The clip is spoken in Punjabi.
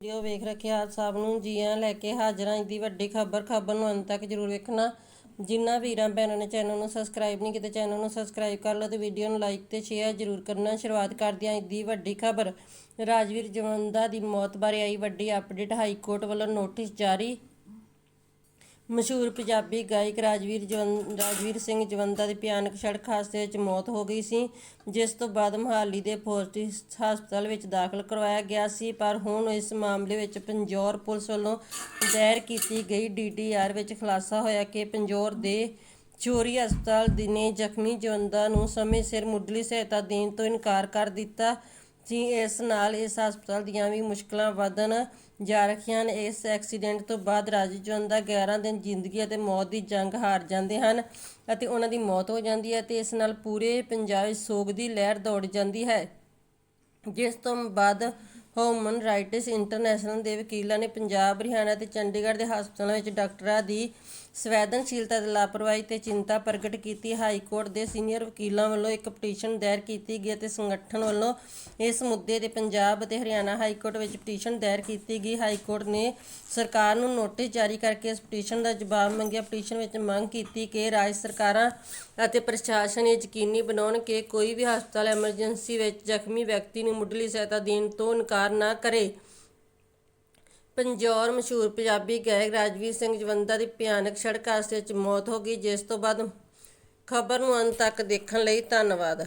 ਵੀਡੀਓ ਵੇਖ ਰੱਖਿਆ ਆਪ ਸਭ ਨੂੰ, ਜੀਆਂ ਲੈ ਕੇ ਹਾਜ਼ਰਾਂ ਅੱਜ ਦੀ ਵੱਡੀ ਖਬਰ ਖਬਰ ਨੂੰ ਅੰਤ ਤੱਕ ਜਰੂਰ ਵੇਖਣਾ। ਜਿਨ੍ਹਾਂ ਵੀਰਾਂ ਭੈਣਾਂ ਨੇ ਚੈਨਲ ਨੂੰ ਸਬਸਕ੍ਰਾਈਬ ਨਹੀਂ ਕੀਤਾ ਚੈਨਲ ਨੂੰ ਸਬਸਕ੍ਰਾਈਬ ਕਰ ਲਓ ਤੇ ਵੀਡੀਓ ਨੂੰ ਲਾਈਕ ਤੇ ਸ਼ੇਅਰ ਜਰੂਰ ਕਰਨਾ। ਸ਼ੁਰੂਆਤ ਕਰਦੇ ਹਾਂ ਦੀ ਵੱਡੀ ਖਬਰ। ਰਾਜਵੀਰ ਜਵੰਦਾ ਦੀ ਮੌਤ ਬਾਰੇ ਆਈ ਵੱਡੀ ਅਪਡੇਟ ਹਾਈ ਕੋਰਟ ਵੱਲੋਂ ਨੋਟਿਸ ਜਾਰੀ। ਮਸ਼ਹੂਰ ਪੰਜਾਬੀ ਗਾਇਕ ਰਾਜਵੀਰ ਜਵੰ ਰਾਜਵੀਰ ਸਿੰਘ ਜਵੰਦਾ ਦੀ ਭਿਆਨਕ ਸੜਕ ਹਾਦਸੇ ਵਿੱਚ ਮੌਤ ਹੋ ਗਈ ਸੀ, ਜਿਸ ਤੋਂ ਬਾਅਦ ਮੁਹਾਲੀ ਦੇ ਫੋਰਟਿਸ ਹਸਪਤਾਲ ਵਿੱਚ ਦਾਖਲ ਕਰਵਾਇਆ ਗਿਆ ਸੀ, ਪਰ ਹੁਣ ਇਸ ਮਾਮਲੇ ਵਿੱਚ ਪੰਜੌਰ ਪੁਲਿਸ ਵੱਲੋਂ ਦਾਇਰ ਕੀਤੀ ਗਈ ਡੀਡੀਆਰ ਵਿੱਚ ਖੁਲਾਸਾ ਹੋਇਆ ਕਿ ਪੰਜੌਰ ਦੇ ਚੋਰੀ ਹਸਪਤਾਲ ਨੇ ਜ਼ਖਮੀ ਜਵੰਦਾ ਨੂੰ ਸਮੇਂ ਸਿਰ ਮੁੱਢਲੀ ਸਹਾਇਤਾ ਦੇਣ ਤੋਂ ਇਨਕਾਰ ਕਰ ਦਿੱਤਾ। ਸੀ ਇਸ ਨਾਲ ਇਸ ਹਸਪਤਾਲ ਦੀਆਂ ਵੀ ਮੁਸ਼ਕਲਾਂ ਵਧਣ ਜਾ ਰਹੀਆਂ ਨੇ। ਇਸ ਐਕਸੀਡੈਂਟ ਤੋਂ ਬਾਅਦ ਰਾਜੂ ਦਾ 11 ਦਿਨ ਜ਼ਿੰਦਗੀ ਅਤੇ ਮੌਤ ਦੀ ਜੰਗ ਹਾਰ ਜਾਂਦੇ ਹਨ ਅਤੇ ਉਹਨਾਂ ਦੀ ਮੌਤ ਹੋ ਜਾਂਦੀ ਹੈ ਤੇ ਇਸ ਨਾਲ ਪੂਰੇ ਪੰਜਾਬ ਵਿੱਚ ਸੋਗ ਦੀ ਲਹਿਰ ਦੌੜ ਜਾਂਦੀ ਹੈ। ਜਿਸ ਤੋਂ ਬਾਅਦ ਹਿਊਮਨ ਰਾਈਟਸ ਇੰਟਰਨੈਸ਼ਨਲ ਦੇ ਵਕੀਲਾਂ ਨੇ ਪੰਜਾਬ, ਹਰਿਆਣਾ ਅਤੇ ਚੰਡੀਗੜ੍ਹ ਦੇ ਹਸਪਤਾਲਾਂ ਵਿੱਚ ਡਾਕਟਰਾਂ ਦੀ ਸੰਵੇਦਨਸ਼ੀਲਤਾ ਤੇ ਲਾਪਰਵਾਹੀ ਤੇ ਚਿੰਤਾ ਪ੍ਰਗਟ ਕੀਤੀ। ਹਾਈ ਕੋਰਟ ਦੇ ਸੀਨੀਅਰ ਵਕੀਲਾਂ ਵੱਲੋਂ ਇੱਕ ਪਟੀਸ਼ਨ ਦਾਇਰ ਕੀਤੀ ਗਈ ਅਤੇ ਸੰਗਠਨ ਵੱਲੋਂ ਇਸ ਮੁੱਦੇ ਤੇ ਪੰਜਾਬ ਅਤੇ ਹਰਿਆਣਾ ਹਾਈ ਕੋਰਟ ਵਿੱਚ ਪਟੀਸ਼ਨ ਦਾਇਰ ਕੀਤੀ ਗਈ। ਹਾਈ ਕੋਰਟ ਨੇ ਸਰਕਾਰ ਨੂੰ ਨੋਟਿਸ ਜਾਰੀ ਕਰਕੇ ਇਸ ਪਟੀਸ਼ਨ ਦਾ ਜਵਾਬ ਮੰਗਿਆ। ਪਟੀਸ਼ਨ ਵਿੱਚ ਮੰਗ ਕੀਤੀ ਕਿ ਰਾਜ ਸਰਕਾਰਾਂ ਅਤੇ ਪ੍ਰਸ਼ਾਸਨ ਇਹ ਯਕੀਨੀ ਬਣਾਉਣ ਕਿ ਕੋਈ ਵੀ ਹਸਪਤਾਲ ਐਮਰਜੈਂਸੀ ਵਿੱਚ ਜ਼ਖਮੀ ਵਿਅਕਤੀ ਨੂੰ ਮੁੱਢਲੀ ਸਹਾਇਤਾ ਦੇਣ ਤੋਂ ਇਨਕਾਰ ਨਾ ਕਰੇ। ਪੰਜੌਰ ਮਸ਼ਹੂਰ ਪੰਜਾਬੀ ਗਾਇਕ ਰਾਜਵੀਰ ਸਿੰਘ ਜਵੰਦਾ ਦੀ ਭਿਆਨਕ ਸੜਕ ਹਾਦਸੇ ਚ ਮੌਤ ਹੋ ਗਈ, ਜਿਸ ਤੋਂ ਬਾਅਦ ਖਬਰ ਨੂੰ ਅੰਤ ਤੱਕ ਦੇਖਣ ਲਈ ਧੰਨਵਾਦ।